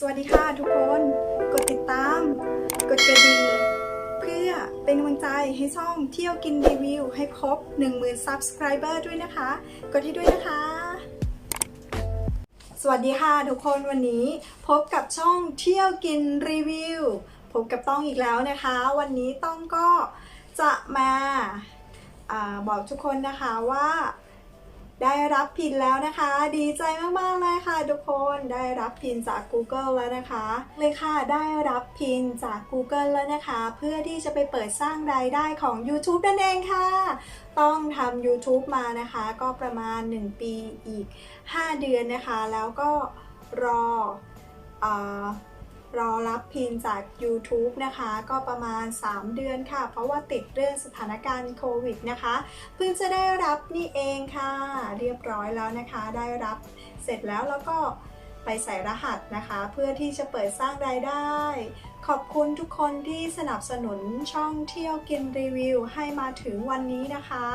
สวัสดีค่ะทุกคน กดติดตาม กดกระดิ่งเพื่อเป็นกำลังใจให้ช่องเที่ยวกินรีวิว ให้ครบ 10,000 Subscriber ด้วยนะคะ กดให้ด้วยนะคะ สวัสดีค่ะทุกคนวันนี้พบกับช่องเที่ยวกินรีวิว พบกับต้องอีกแล้วนะคะ วันนี้ต้องก็จะมาอาบอกทุกคนนะคะว่า ได้รับพินแล้วนะคะ ดีใจมากๆเลยค่ะทุกคนได้รับพินจาก Google แล้วนะคะ เลยค่ะได้รับพินจาก Google แล้วนะคะ เพื่อที่จะไปเปิดสร้างรายได้ของ YouTube นั่นเองค่ะ ต้องทำ YouTube มานะคะ ก็ประมาณ 1 ปีอีก 5 เดือนนะคะ แล้วก็รออ รอรับพินจาก YouTube นะคะ ก็ประมาณ 3 เดือนค่ะ เพราะว่าติดเรื่องสถานการณ์โควิดนะคะ เพิ่งจะได้รับนี่เองค่ะ เรียบร้อยแล้วนะคะ ได้รับเสร็จแล้วแล้วก็ไปใส่รหัสนะคะ เพื่อที่จะเปิดสร้างรายได้ ขอบคุณทุกคนที่สนับสนุนช่องเที่ยวกินรีวิวให้มาถึงวันนี้นะคะ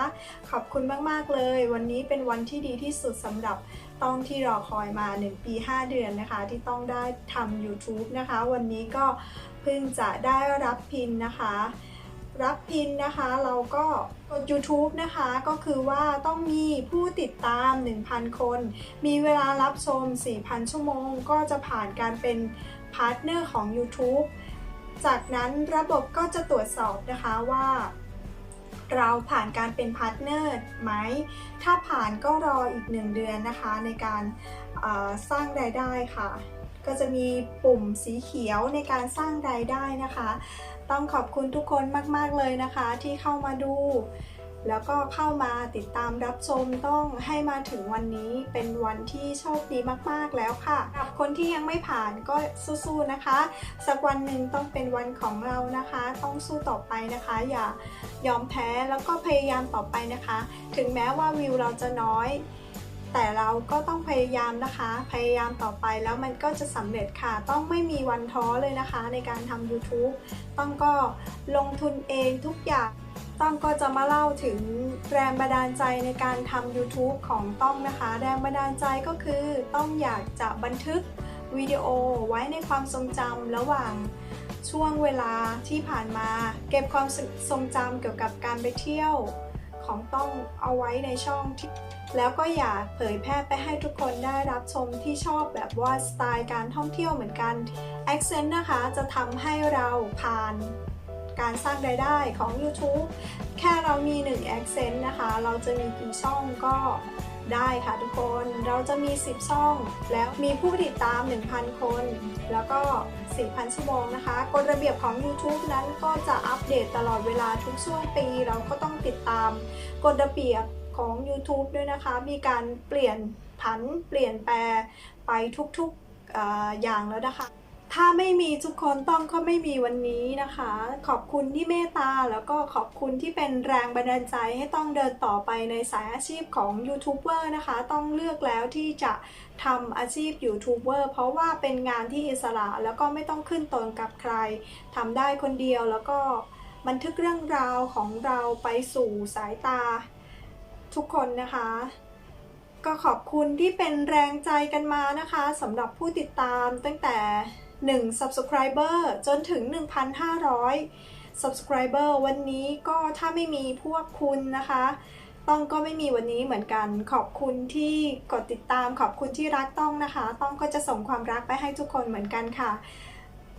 ขอบคุณมาก ๆ เลย วันนี้เป็นวันที่ดีที่สุดสำหรับ ต้องที่รอคอยมา 1 ปี 5 เดือนนะคะ ที่ต้องได้ทำ YouTube นะคะ วันนี้ก็เพิ่งจะได้รับพินนะคะ รับพินนะคะเราก็กด YouTube นะคะก็คือว่าต้องมีผู้ติดตาม 1,000 คน มีเวลารับชม 4,000 ชั่วโมง ก็จะผ่านการเป็นพาร์ทเนอร์ของ YouTube จากนั้นระบบก็จะตรวจสอบนะคะว่า เราผ่านการเป็นพาร์ทเนอร์ไหม ถ้าผ่านก็รออีก 1 เดือนนะคะในการสร้างรายได้ค่ะ ก็จะมีปุ่มสีเขียวในการสร้างรายได้นะคะ ต้องขอบคุณทุกคนมาก ๆ เลยนะคะที่เข้ามาดู แล้วก็เข้ามาติดตามรับชมต้องให้มาถึงวันนี้เป็นวันที่โชคดีมากๆแล้วค่ะกับคนที่ยังไม่ผ่านก็สู้ๆนะคะ สักวันหนึ่งต้องเป็นวันของเรานะคะ ต้องสู้ต่อไปนะคะ อย่ายอมแพ้แล้วก็พยายามต่อไปนะคะ ถึงแม้ว่าวิวเราจะน้อย แต่เราก็ต้องพยายามนะคะ พยายามต่อไปแล้วมันก็จะสำเร็จค่ะ ต้องไม่มีวันท้อเลยนะคะ ในการทำ YouTube ต้องก็ลงทุนเองทุกอย่าง ต้องก็จะมาเล่าถึงแรงบันดาลใจในการทำ YouTube ของต้องนะคะ แรงบันดาลใจก็คือต้องอยากจะบันทึกวิดีโอไว้ในความทรงจำระหว่างช่วงเวลาที่ผ่านมา เก็บความทรงจำเกี่ยวกับการไปเที่ยวของต้องเอาไว้ในช่องที่แล้วก็อยากเผยแพร่ไปให้ทุกคนได้รับชมที่ชอบแบบว่าสไตล์การท่องเที่ยวเหมือนกัน Accent นะคะจะทำให้เราผ่าน การสร้างรายได้ของ YouTube แค่เรามี 1 Accent นะคะ เราจะมีกี่ช่องก็ได้ค่ะทุกคน เราจะมี 10 ช่อง แล้วมีผู้ติดตาม 1,000 คน แล้วก็ 4,000 ชั่วโมงนะคะ กฎระเบียบของ YouTube นั้นก็จะอัปเดตตลอดเวลาทุกช่วงปี เราก็ต้องติดตามกฎระเบียบของ YouTube ด้วยนะคะ มีการเปลี่ยนผันเปลี่ยนแปลไปทุกๆออย่างแล้วนะคะ ถ้าไม่มีทุกคนต้องก็ไม่มีวันนี้นะคะ ขอบคุณที่เมตตาแล้วก็ขอบคุณที่เป็นแรงบันดาลใจให้ต้องเดินต่อไปในสายอาชีพของยูทูบเบอร์นะคะ ต้องเลือกแล้วที่จะทำอาชีพยูทูบเบอร์เพราะว่าเป็นงานที่อิสระแล้วก็ไม่ต้องขึ้นตนกับใครทำได้คนเดียวแล้วก็บันทึกเรื่องราวของเราไปสู่สายตา ทุกคนนะคะก็ขอบคุณที่เป็นแรงใจกันมานะคะสำหรับผู้ติดตามตั้งแต่ 1 subscriber จนถึง 1,500 subscriber วันนี้ก็ถ้าไม่มีพวกคุณนะคะ ต้องก็ไม่มีวันนี้เหมือนกัน ขอบคุณที่กดติดตาม ขอบคุณที่รักต้องนะคะ ต้องก็จะส่งความรักไปให้ทุกคนเหมือนกันค่ะ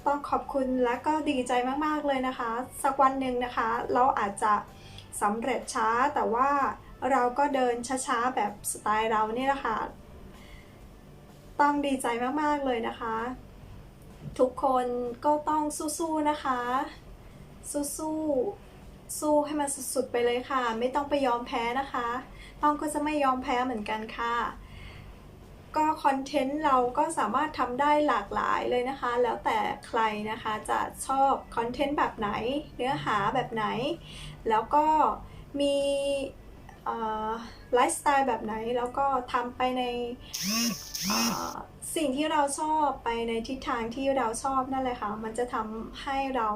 ต้องขอบคุณและก็ดีใจมากๆเลยนะคะ สักวันหนึ่งนะคะ เราอาจจะสำเร็จช้าแต่ว่าเราก็เดินช้าๆแบบสไตล์เราเนี่ยแหละค่ะต้องดีใจมากๆเลยนะคะ ทุกคนก็ต้องสู้ๆนะคะ สู้ๆสู้ให้มันสุดๆไปเลยค่ะ ไม่ต้องไปยอมแพ้นะคะ ต้องก็จะไม่ยอมแพ้เหมือนกันค่ะ ก็คอนเทนต์เราก็สามารถทำได้หลากหลายเลยนะคะ แล้วแต่ใครนะคะจะชอบคอนเทนต์แบบไหน เนื้อหาแบบไหน แล้วก็มีไลฟ์สไตล์แบบไหน แล้วก็ทำไปใน สิ่งที่เราชอบไปในทิศทางที่เราชอบนั่นแหละค่ะ มันจะทำให้เรา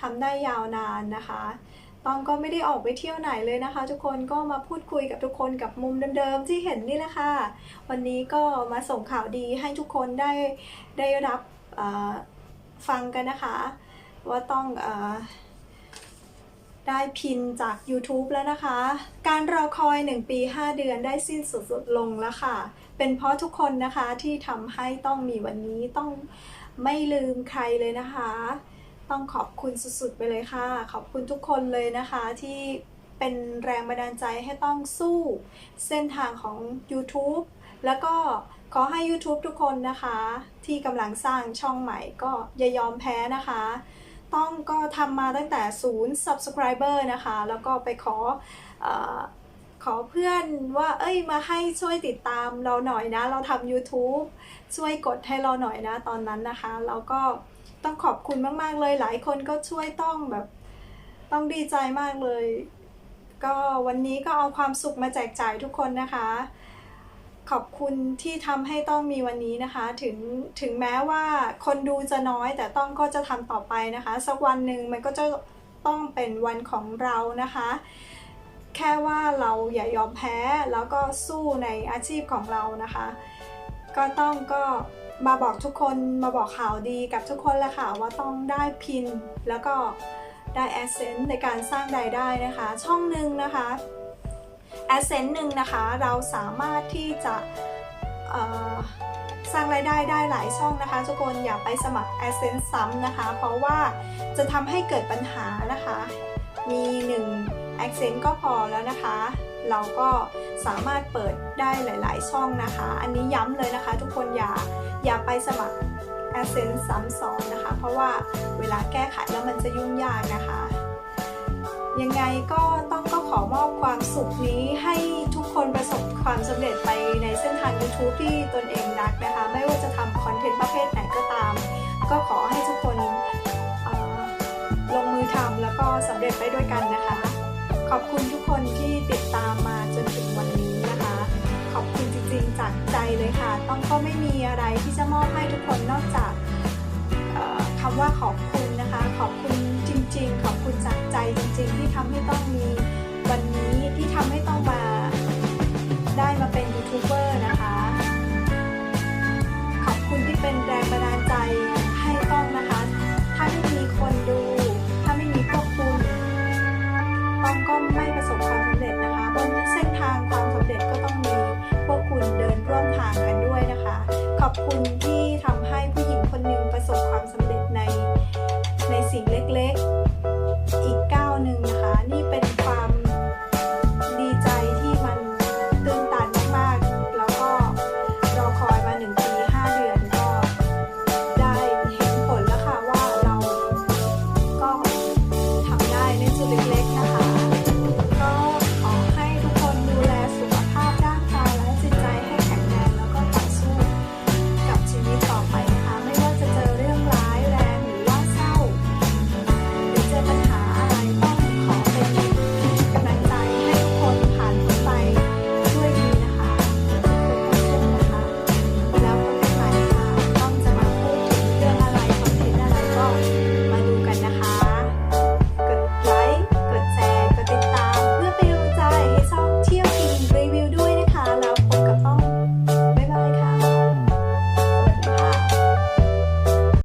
ทำได้ยาวนานนะคะตองก็ไม่ได้ออกไปเที่ยวไหนเลยนะคะ ทุกคนก็มาพูดคุยกับทุกคนกับมุมเดิมๆที่เห็นนี่แหละค่ะ วันนี้ก็มาส่งข่าวดีให้ทุกคนได้ได้รับฟังกันนะคะ ว่าต้องอ ได้พินจาก YouTube แล้วนะคะ การรอคอย 1 ปี 5 เดือนได้สิ้นสุดลงแล้วค่ะ เป็นเพราะทุกคนนะคะที่ทำให้ต้องมีวันนี้ต้องไม่ลืมใครเลยนะคะ ต้องขอบคุณสุดๆไปเลยค่ะ ขอบคุณทุกคนเลยนะคะที่เป็นแรงบันดาลใจให้ต้องสู้เส้นทางของ YouTube แล้วก็ขอให้ YouTube ทุกคนนะคะ ที่กำลังสร้างช่องใหม่ก็อย่ายอมแพ้นะคะ ต้องก็ทำมาตั้งแต่ศูนย์ subscriber นะคะ แล้วก็ไปขออขอเพื่อนว่า เอ้ยมาให้ช่วยติดตามเราหน่อยนะ เราทำ YouTube ช่วยกดให้เราหน่อยนะตอนนั้นนะคะ แล้วก็ต้องขอบคุณมาก ๆ เลยหลายคนก็ช่วยต้องแบบต้องดีใจมากเลย ก็วันนี้ก็เอาความสุขมาแจกจ่ายทุกคนนะคะ ขอบคุณที่ทำให้ต้องมีวันนี้นะคะ ถึงถึงแม้ว่าคนดูจะน้อยแต่ต้องก็จะทำต่อไปนะคะ สักวันหนึ่งมันก็จะต้องเป็นวันของเรานะคะ แค่ว่าเราอย่ายอมแพ้แล้วก็สู้ในอาชีพของเรานะคะ ก็ต้องก็มาบอกทุกคนมาบอกข่าวดีกับทุกคนแหละค่ะ ว่าต้องได้พินแล้วก็ได้แอสเซนต์ในการสร้างรายได้นะคะ ช่องหนึ่งนะคะ แอสเซนต์หนึ่งนะคะ เราสามารถที่จะสร้างรายได้ได้หลายช่องนะคะทุกคนอย่าไปสมัคร a d s e n s e ซ้ำนะคะ เพราะว่าจะทำให้เกิดปัญหานะคะ มี 1 a d s e n s e ก็พอแล้วนะคะ เราก็สามารถเปิดได้หลาย ๆ ช่องนะคะ อันนี้ย้ำเลยนะคะ ทุกคนอย่าอย่าไปสมัคร a d s e n s e ซ้ำซ้อนนะคะ เพราะว่าเวลาแก้ไขแล้วมันจะยุ่งยากนะคะ ยังไงก็ต้องก็ขอมอบความสุขนี้ให้ทุกคนประสบความสำเร็จไปในเส้นทาง YouTube ที่ตนเองรักนะคะ ไม่ว่าจะทำคอนเทนต์ประเภทไหนก็ตาม ก็ขอให้ทุกคนลงมือทำแล้วก็สำเร็จไปด้วยกันนะคะ ขอบคุณทุกคนที่ติดตามมาจนถึงวันนี้นะคะ ขอบคุณจริงๆจากใจเลยค่ะ ต้องก็ไม่มีอะไรที่จะมอบให้ทุกคนนอกจากคำว่าขอบคุณนะคะ ขอบคุณ ริง ๆ ขอบคุณจากใจจริง ๆ ที่ทำให้ต้องมีวันนี้ที่ทำให้ต้องมา